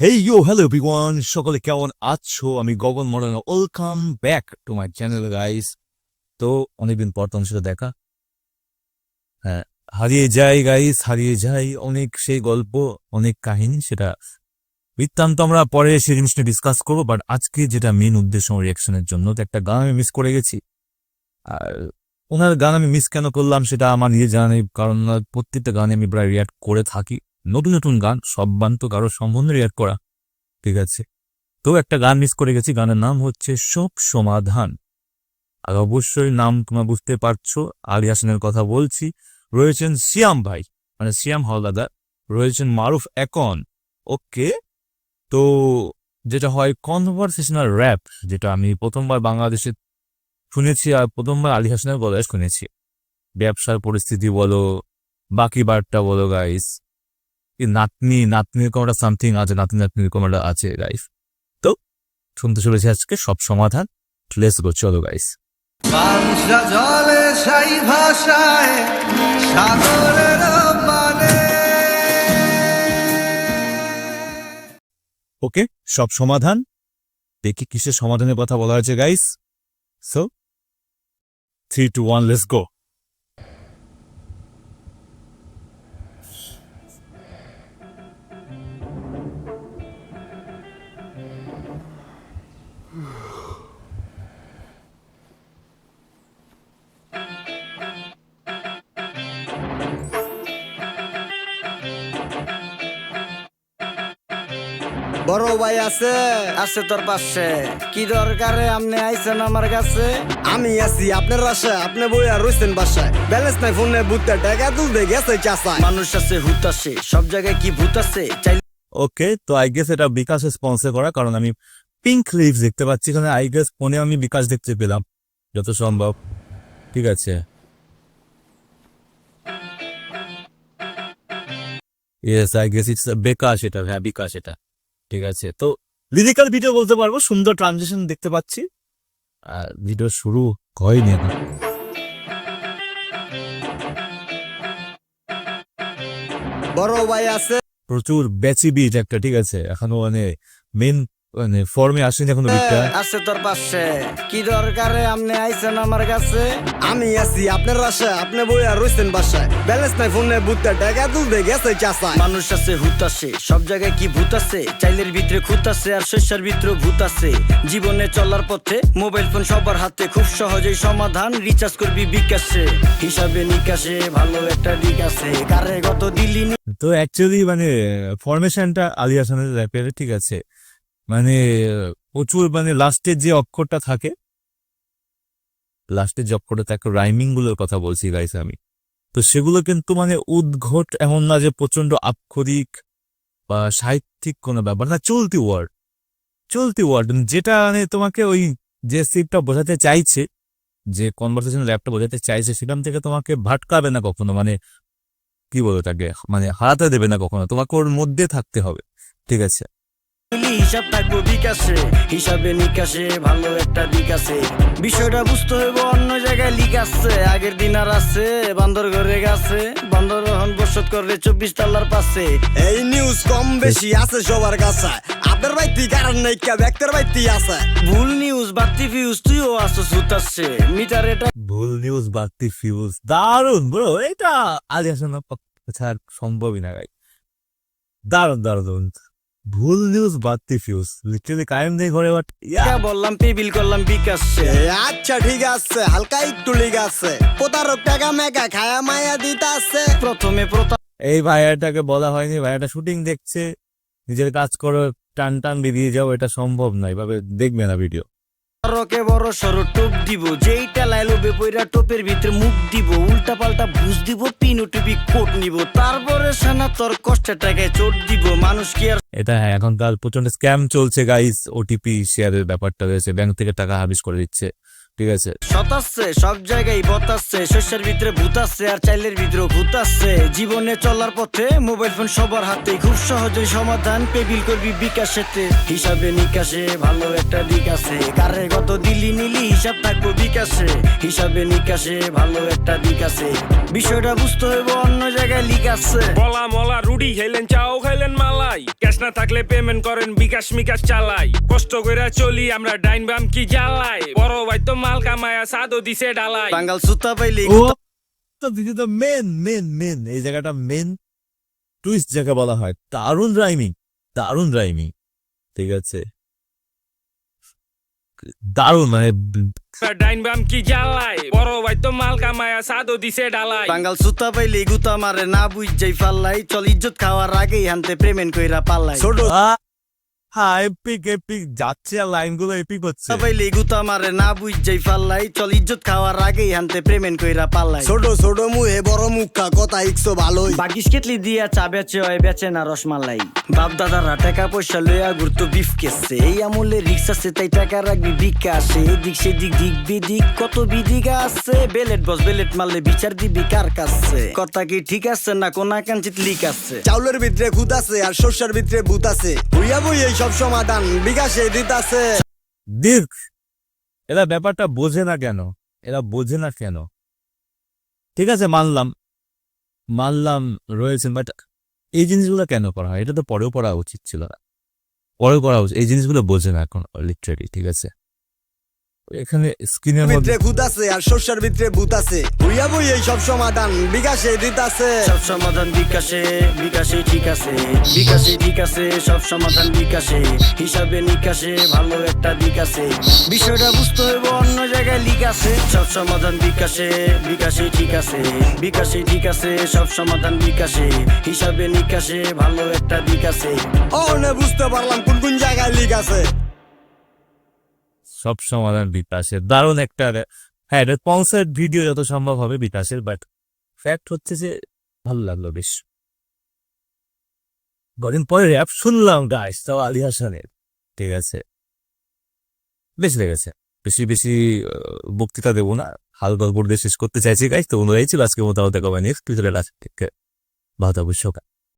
Hey you hello everyone সকলে কেমন আছো? আমি Gagan modern welcome back to my channel guys তো, অনেকদিন পর তোমার সাথে দেখা। হ্যাঁ হারিয়ে যাই গাইস হারিয়ে যাই। অনেক সেই গল্প, অনেক কাহিনী, সেটা বৃত্তান্ত আমরা পরে সেই জিনিসটা ডিসকাস করব। বাট আজকে যেটা মেন উদ্দেশ্য রিয়াকশনের জন্য, তো একটা গান আমি মিস করে গেছি। আর ওনার গান আমি মিস কেন করলাম, সেটা আমার নিজে জানা নেই। কারণ প্রত্যেকটা গানে আমি প্রায় রিয়াক্ট করে থাকি। নতুন নতুন গান, সব গান তো কারোর সম্বন্ধে রিয়াক্ট করা। ঠিক আছে? তো একটা গান মিস করে গেছি, গানের নাম হচ্ছে সব সমাধান। আর অবশ্যই নাম তোমরা বুঝতে পারছ আলী হাসানের কথা বলছি। রয়েছেন সিয়াম ভাই মানে সিয়াম হলদাদার রয়েছেন মারুফ একন। ওকে? তো যেটা হয় কনভারসেশনাল র্যাপ যেটা আমি প্রথমবার বাংলাদেশে শুনেছি আর প্রথমবার আলী হাসানের গলায় শুনেছি। ব্যবসার পরিস্থিতি বলো, বাকি বারটা বলো গাইস নাতনি নাতনির কোনটা সামথিং আছে নাতনি নাতনির কোনটা আছে গাইস তো শুনতে চলেছি আজকে সব সমাধান। লেস গো চলো গাইস জলে সাই ভাষায় সাগরের ওকে সব সমাধান। দেখি কিসের সমাধানের কথা বলা হয়েছে guys so three two one let's go বড় ভাই আছে আছে তোর পাশে। কি দরকারে আপনি আইছেন আমার কাছে? আমি আছি আপনার বাসায় আপনি বই আর রইছেন বাসায়। ব্যালেন্স নাই ফোনে বুঝতে টাকা তুলতে গেছে চাষায় মানুষ আছে ভূত আছে সব জায়গায় কি ভূত আছে? ওকে তো আই গেস এটা বিকাশে স্পন্সর করা কারণ আমি পিঙ্ক লিভস দেখতে পাচ্ছি এখানে। আই গেস ফোনে আমি বিকাশ দেখতে পেলাম যত সম্ভব। ঠিক আছে। Yes I guess it's bKash এটা হ্যাঁ বিকাশ এটা। ঠিক আছে তো লিরিক্যাল ভিডিও বলতে পারব সুন্দর ট্রানজিশন দেখতে পাচ্ছি। আর ভিডিও শুরু হয়নি এখন। বড় ভাই আছে। প্রচুর ব্যাচি বিট একটা ঠিক আছে। এখনও মানে মেন মানে ফর্মে আসেনি এখনও বিটটা। আছে তোর পাশে। কি দরকারে আপনি আইছেন আমার কাছে? আমি আছি আপনার বাসায় আপনি বই আর রইছেন বাসায়। ব্যালেন্স নাই ফোনে বুঝতে টাকা তুলতে গেছে মানুষ আছে ভূত আছে সব জায়গায় কি ভূত আছে? চাইলের ভিতরে খুঁত আছে আর শস্যের ভিতরে ভূত আছে। জীবনে চলার পথে মোবাইল ফোন সবার হাতে খুব সহজেই সমাধান রিচার্জ করবি বিকাশে। হিসাবে নিকাশে ভালো একটা দিক আছে। কারে গত দিল্লি তো অ্যাকচুয়ালি মানে ফরমেশনটা আলী র্যাপের ঠিক আছে। মানে প্রচুর মানে লাস্টের যে অক্ষরটা থাকে লাস্টের যে অক্ষরটা থাকে রাইমিংগুলোর কথা বলছি গাইস আমি। তো সেগুলো কিন্তু মানে উদ্ঘট এমন না যে প্রচণ্ড আক্ষরিক বা সাহিত্যিক কোনো ব্যাপার না, চলতি ওয়ার্ড চলতি ওয়ার্ড যেটা মানে তোমাকে ওই যে সিপটা বোঝাতে চাইছে, যে কনভারসেশন র্যাপটা বোঝাতে চাইছে, সেখান থেকে তোমাকে ভাটকাবে না কখনো মানে কি বলো তাকে মানে হারাতে দেবে না কখনো, তোমাকে ওর মধ্যে থাকতে হবে, ঠিক আছে? হিসাব থাকব বিকাশে। হিসাবে নিকাশে ভালো একটা দিক আছে। বিষয়টা বুঝতে হইব অন্য জায়গায় লিক আছে। আগের দিন আর আছে বান্দর ঘরে গেছে। বান্দর হন বসত করে চব্বিশ তাল্লার পাশে। এই নিউজ কম বেশি আছে সবার কাছে। আপনার বাইতি কারণ নাই কে ব্যক্তির বাইতি আছে? ভুল নিউজ বাড়তি ফিউজ তুইও সুত মিটার এটা ভুল নিউজ বাড়তি ফিউজ দারুণ ব্রো এটা ছাড় সম্ভবই না গাই দারুণ দারুণ ভুল নিউজ বাড়তি ফিউজ লিটারালি কায়েম নেই ঘরে বাট বললাম পেবিল করলাম বিকাশ আচ্ছা ঠিক আছে হালকা একটু লিগ আছে। প্রতারক টাকা মেকা খায়া মায়া দিতে আছে। প্রথমে প্রথম এই ভাইয়াটাকে বলা হয়নি ভাইয়াটা শুটিং দেখছে। নিজের কাজ করো টান টান বেরিয়ে যাও এটা সম্ভব নয় এভাবে দেখবে না ভিডিও রকে বড় সরো, টোপ দিব। যেই টেলায় লোবে টোপের ভিতরে মুখ দিব। উল্টা পাল্টা ভুজ দিব, পিনু টুপি কোট নিব। তারপরে সেনা তোর কষ্টের টাকায় চোট দিব। মানুষ কি আর এটা হ্যাঁ এখন কাল প্রচণ্ড স্ক্যাম চলছে গাইস ওটিপি শেয়ারের ব্যাপারটা রয়েছে। ব্যাংক থেকে টাকা হাবিস করে দিচ্ছে। ঠিক আছে। শতাচ্ছে সব জায়গায় বতাচ্ছে শস্যের ভিতরে ভূতাচ্ছে আর চাইলের ভিতরে ভূতাচ্ছে জীবনে চলার পথে মোবাইল ফোন সবার হাতে খুব সহজেই সমাধান পেবিল করবি বিকাশেতে হিসাবে নিকাশে ভালো একটা দিক আছে কারে কত দিলি নিলি হিসাব থাকব বিকাশে। হিসাবে নিকাশে ভালো একটা দিক আছে বিষয়টা বুঝতে হইব অন্য জায়গায় লিক আছে। বলা মলা রুডি খাইলেন চাও খাইলেন মালাই ক্যাশ না থাকলে পেমেন্ট করেন বিকাশ মিকাশ চালাই। কষ্ট কইরা চলি আমরা ডাইন বাম কি জ্বালাই? বড় ভাই তো মাল কামায়া সাদো দিছে ডালাই। বাঙ্গাল সুতা পাইলে। ও তো দিদি তো মেন মেন মেন এই জায়গাটা মেন টুইস্ট জায়গা বলা হয়। দারুণ রাইমিং দারুণ রাইমিং ঠিক আছে। দারুণ মানে ডাইন বাম কি জ্বালাই? বড় ভাই তো মাল কামায়া সাদো দিছে ডালাই। বাঙ্গাল সুতা পাইলে গুতা মারে না বুঝ যাই ফাল্লাই চল ইজ্জত খাওয়ার আগেই হানতে পেমেন্ট কইরা পাল্লাই। ছোট হ্যাঁ এপিক এপিক যাচ্ছে লাইনগুলো এপিক হচ্ছে। পাইলে গুতা মারে না বুঝ যাই চল ইজ্জত খাওয়ার আগেই হানতে পেমেন্ট কইরা পাল্লাই ছোট ছোট মুহে বড় মুখা কথা ইকছো ভালোই। বাগিস কেটলি দিয়া চা বেচে হয় বেচে না রসমালাই বাপ দাদারা টাকা পয়সা লইয়া ঘুরতো বিফ কেসছে এই আমলে রিক্স আছে তাই টাকা রাখবি বিকাশে এদিক সেদিক দিক বিদিক কত বিদিকা আছে। বেলেট বস বেলেট মারলে বিচার দিবি কার কাছে? কথা কি ঠিক আছে না কোনা কাঞ্চিত লিক আছে? চাউলের ভিতরে খুদ আছে আর শস্যের ভিতরে ভূত আছে। হইয়া বই এই সব সমাধান। বিকাশে দিতাছে দিক এরা ব্যাপারটা বোঝে না কেন? এরা বোঝে না কেন? ঠিক আছে, মানলাম। মানলাম, রয়েছেন বাট এই জিনিসগুলো কেন করা হয়? এটা তো পরেও পড়া উচিত ছিল। না পরেও করা উচিত। এই জিনিসগুলো বোঝে না এখন লিটারি ঠিক আছে? এখানে স্ক্রিনের মধ্যে খুদ আছে আর শস্যের ভিতরে ভূত আছে। হইয়া বই এই সব সমাধান বিকাশে দিতাছে। সব সমাধান বিকাশে বিকাশে ঠিক আছে। বিকাশে ঠিক আছে সব সমাধান বিকাশে। হিসাবে নিকাশে ভালো একটা দিক আছে। বিষয়টা বুঝতে হইব অন্য জায়গায় লিক আছে। সব সমাধান বিকাশে বিকাশে ঠিক আছে। বিকাশে ঠিক আছে সব সমাধান বিকাশে। হিসাবে নিকাশে ভালো একটা দিক আছে। অনে বুঝতে পারলাম কোন কোন জায়গায় লিক আছে। সব সমাধান বিকাশের। দারুণ একটা হ্যাঁ এটা কনসার্ট ভিডিও যত সম্ভব হবে বিকাশের বাট ফ্যাক্ট হচ্ছে যে ভালো লাগল বেশ। কদিন পরে র্যাপ শুনলাম গাইস তাও আলী হাসানের। ঠিক আছে। বেশ লেগেছে বেশি বেশি বক্তৃতা দেবো না। হাল গল্প দিয়ে শেষ করতে চাইছি গাইস তো অনুযায়ী ছিল আজকে নেক্সট ভিতরে আছে ঠিক আছে ভালো থাকব সকাল।